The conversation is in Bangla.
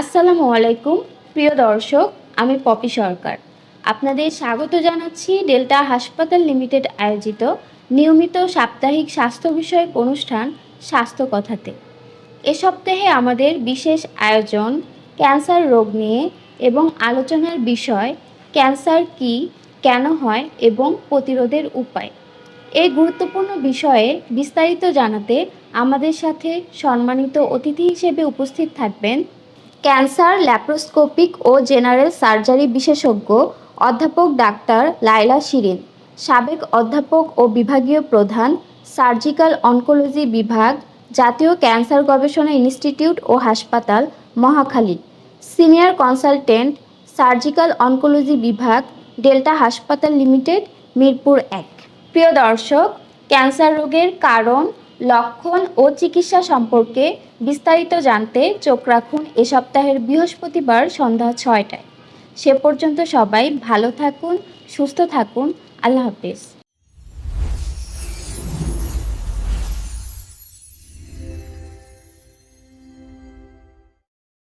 আসসালামু আলাইকুম, প্রিয় দর্শক, আমি পপি সরকার। আপনাদের স্বাগত জানাচ্ছি ডেল্টা হাসপাতাল লিমিটেড আয়োজিত নিয়মিত সাপ্তাহিক স্বাস্থ্য বিষয়ক অনুষ্ঠান স্বাস্থ্য কথাতে। এ সপ্তাহে আমাদের বিশেষ আয়োজন ক্যান্সার রোগ নিয়ে এবং আলোচনার বিষয়, ক্যান্সার কি, কেন হয় এবং প্রতিরোধের উপায়। এই গুরুত্বপূর্ণ বিষয়ে বিস্তারিত জানাতে আমাদের সাথে সম্মানিত অতিথি হিসেবে উপস্থিত থাকবেন ক্যান্সার, ল্যাপ্রোস্কোপিক ও জেনারেল সার্জারি বিশেষজ্ঞ অধ্যাপক ডাক্তার লাইলা শিরিন, সাবেক অধ্যাপক ও বিভাগীয় প্রধান, সার্জিক্যাল অনকোলজি বিভাগ, জাতীয় ক্যান্সার গবেষণা ইনস্টিটিউট ও হাসপাতাল, Mohakhali. Senior consultant, surgical oncology বিভাগ, ডেল্টা হাসপাতাল লিমিটেড, মিরপুর এক। প্রিয় দর্শক, ক্যান্সার রোগের কারণ লক্ষণ ও চিকিৎসা সম্পর্কে বিস্তারিত জানতে চোখ রাখুন এ সপ্তাহের বৃহস্পতিবার সন্ধ্যা ছয়টায়। সে পর্যন্ত সবাই ভালো থাকুন, সুস্থ থাকুন। আল্লাহ হাফেজ।